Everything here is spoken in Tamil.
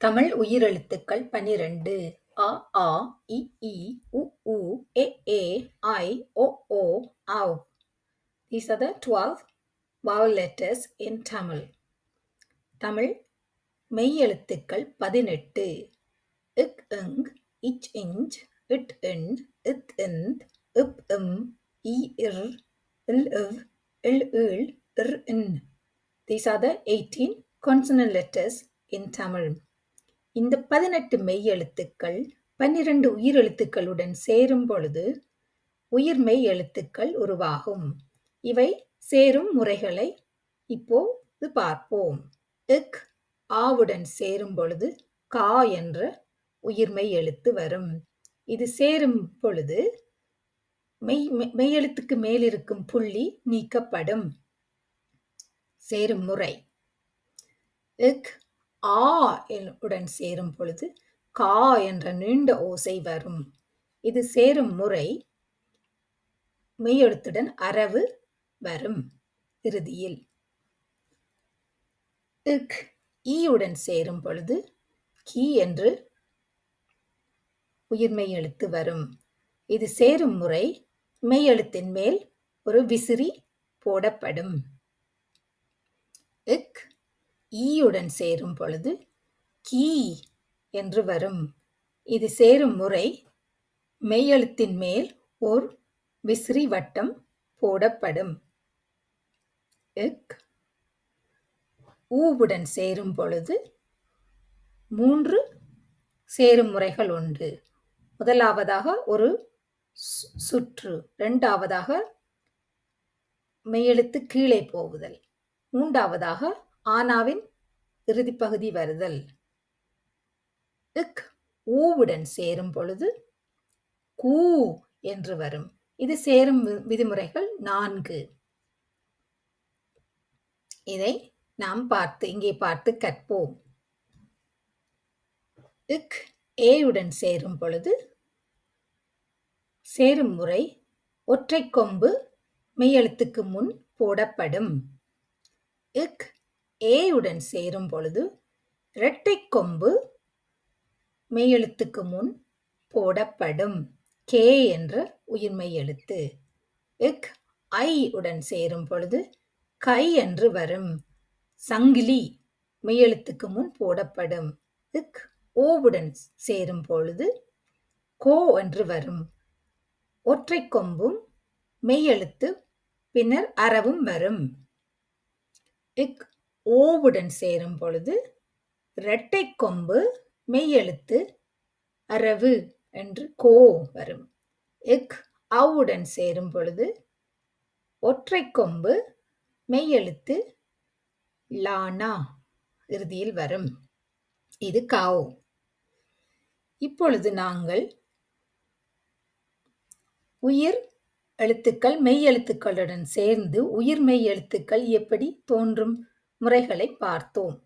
தமிழ் உயிரெழுத்துக்கள் பனிரண்டு அ ஆ இ ஈ உ ஊ எ ஏ ஐ ஓ ஓ ஆவ். These are the 12 vowel in Tamil Tamil மெய்யெழுத்துக்கள் பதினெட்டு. இக் இங் இச் இஞ்ச் இட் இன் இத் இந்த் இப் இம் இ இர் இல் இவ் இல் இல் இர் இன். These are the eighteen consonant letters in Tamil. இந்த பதினெட்டு மெய்யெழுத்துக்கள் பன்னிரண்டு உயிரெழுத்துக்களுடன் சேரும் பொழுது உயிர்மெய் எழுத்துக்கள் உருவாகும். இவை சேரும் முறைகளை இப்போது பார்ப்போம். இக் ஆவுடன் சேரும் பொழுது கா என்ற உயிர்மெய் எழுத்து வரும். இது சேரும் பொழுது மெய் மெ- மெய்யெழுத்துக்கு மேலிருக்கும் புள்ளி நீக்கப்படும். சேரும் முறை. இக் ஆ என்- உடன் சேரும் பொழுது கா என்ற நீண்ட ஓசை வரும். இது சேரும் முறை மெய்யெழுத்துடன் அரவு வரும் இறுதியில். இக் ஈயுடன் சேரும் பொழுது கி என்று உயிர்மெய் எழுத்து வரும். இது சேரும் முறை மெய்யெழுத்தின் மேல் ஒரு விசிறி போடப்படும். ஈயுடன் சேரும் பொழுது கீ என்று வரும். இது சேரும் முறை மெய்யெழுத்தின் மேல் ஓர் விசிறி வட்டம் போடப்படும். இக் ஊவுடன் சேரும் பொழுது மூன்று சேரும் முறைகள் உண்டு. முதலாவதாக ஒரு சு- சுற்று இரண்டாவதாக மெய்யெழுத்து கீழே போவுதல் மூன்றாவதாக ஆனாவின் இறுதிப்பகுதி வருதல். இக் ஊவுடன் சேரும் பொழுது கூ என்று வரும். இது சேரும் வி- விதிமுறைகள் நான்கு. இதை நாம் பார்த்து இங்கே பார்த்து கற்போம். இக் ஏயுடன் சேரும் பொழுது சேரும் முறை ஒற்றை கொம்பு மெய்யெழுத்துக்கு முன் போடப்படும். இக் ஏயுடன் சேரும் பொழுது இரட்டை கொம்பு மெய்யெழுத்துக்கு முன் போடப்படும். கே என்ற உயிர்மை எழுத்து. இக் ஐ உடன் சேரும் பொழுது கை என்று வரும். சங்கிலி மெய்யெழுத்துக்கு முன் போடப்படும். இக் ஓவுடன் சேரும் பொழுது கோ என்று வரும். ஒற்றை கொம்பும் மெய்யெழுத்து பின்னர் அறவும் வரும். இக் ஓவுடன் சேரும் பொழுது இரட்டை கொம்பு மெய்யெழுத்து அரவு என்று கோ வரும். எக் அவுடன் சேரும் பொழுது ஒற்றை கொம்பு மெய்யெழுத்து லானா இறுதியில் வரும். இது காவோ இப்பொழுது நாங்கள் உயிர் எழுத்துக்கள் மெய் எழுத்துக்களுடன் சேர்ந்து உயிர் மெய் எழுத்துக்கள் எப்படி தோன்றும்? முறைகளை பார்த்தோம்.